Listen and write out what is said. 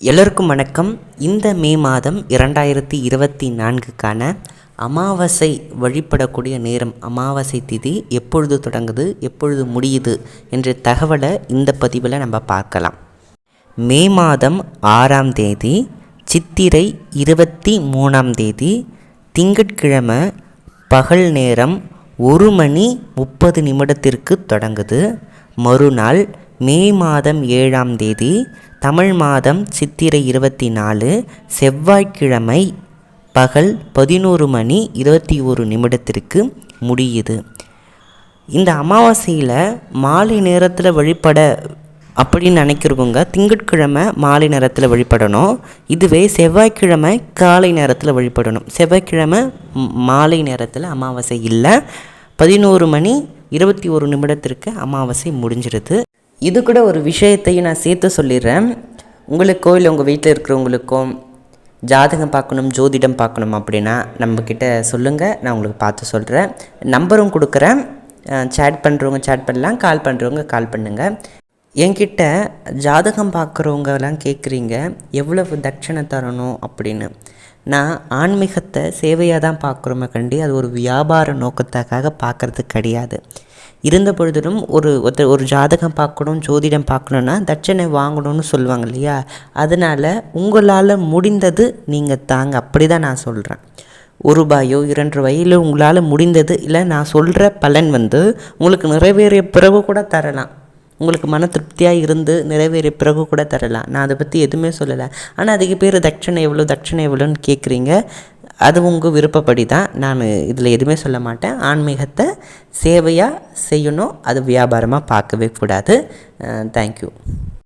எல்லோருக்கும் வணக்கம். இந்த மே மாதம் இரண்டாயிரத்தி இருபத்தி நான்குக்கான அமாவாசை வழிபடக்கூடிய நேரம் அமாவாசை திதி எப்பொழுது தொடங்குது எப்பொழுது முடியுது என்ற தகவலை இந்த பதிவில் நம்ம பார்க்கலாம். மே மாதம் ஆறாம் தேதி சித்திரை இருபத்தி மூணாம் தேதி திங்கட்கிழமை பகல் நேரம் ஒரு மணி முப்பது நிமிடத்திற்கு தொடங்குது. மறுநாள் மே மாதம் ஏழாம் தேதி தமிழ் மாதம் சித்திரை இருபத்தி நாலு செவ்வாய்க்கிழமை பகல் பதினோரு மணி இருபத்தி ஒரு நிமிடத்திற்கு முடியுது. இந்த அமாவாசையில் மாலை நேரத்தில் வழிபட அப்படின்னு நினைக்கிறவங்க திங்கட்கிழமை மாலை நேரத்தில் வழிபடணும். இதுவே செவ்வாய்க்கிழமை காலை நேரத்தில் வழிபடணும். செவ்வாய்க்கிழமை மாலை நேரத்தில் அமாவாசை இல்லை. பதினோரு மணி இருபத்தி ஒரு நிமிடத்திற்கு அமாவாசை முடிஞ்சிருது. இது கூட ஒரு விஷயத்தையும் நான் சேர்த்து சொல்லிடுறேன். உங்களுக்கோ இல்லை உங்கள் வீட்டில் இருக்கிறவங்களுக்கும் ஜாதகம் பார்க்கணும் ஜோதிடம் பார்க்கணும் அப்படின்னா நம்மக்கிட்ட சொல்லுங்கள் நான் உங்களுக்கு பார்த்து சொல்கிறேன் நம்பரும் கொடுக்குறேன். சேட் பண்ணுறவங்க சேட் பண்ணலாம் கால் பண்ணுறவங்க கால் பண்ணுங்கள் என்கிட்ட ஜாதகம் பார்க்குறவங்கலாம் கேட்குறீங்க எவ்வளவு தட்சணை தரணும் அப்படின்னு. நான் ஆன்மீகத்தை சேவையாக தான் பார்க்குறோமே கண்டி அது ஒரு வியாபார நோக்கத்துக்காக பார்க்குறது கிடையாது. இருந்த பொழுதிலும் ஒரு ஒருத்தர் ஒரு ஜாதகம் பார்க்கணும் ஜோதிடம் பார்க்கணுன்னா தட்சணை வாங்கணும்னு சொல்லுவாங்க இல்லையா? அதனால் உங்களால் முடிந்தது நீங்கள் தாங்க. அப்படி தான் நான் சொல்கிறேன் ஒரு ரூபாயோ இரண்டு ரூபாயில் உங்களால் முடிந்தது இல்லை நான் சொல்கிற பலன் வந்து உங்களுக்கு நிறைவேறிய பிறகு கூட தரலாம். உங்களுக்கு மன திருப்தியாக இருந்து நிறைவேறிய பிறகு கூட தரலாம். நான் அதை பற்றி எதுவுமே சொல்லலை. ஆனால் அதிக பேர் தட்சணை எவ்வளோ தட்சணை எவ்வளோன்னு கேட்குறீங்க அது உங்கள் விருப்பப்படி தான் நான் இதில் எதுவுமே சொல்ல மாட்டேன். ஆன்மீகத்தை சேவையாக செய்யணும் அது வியாபாரமாக பார்க்கவே கூடாது. தேங்க்யூ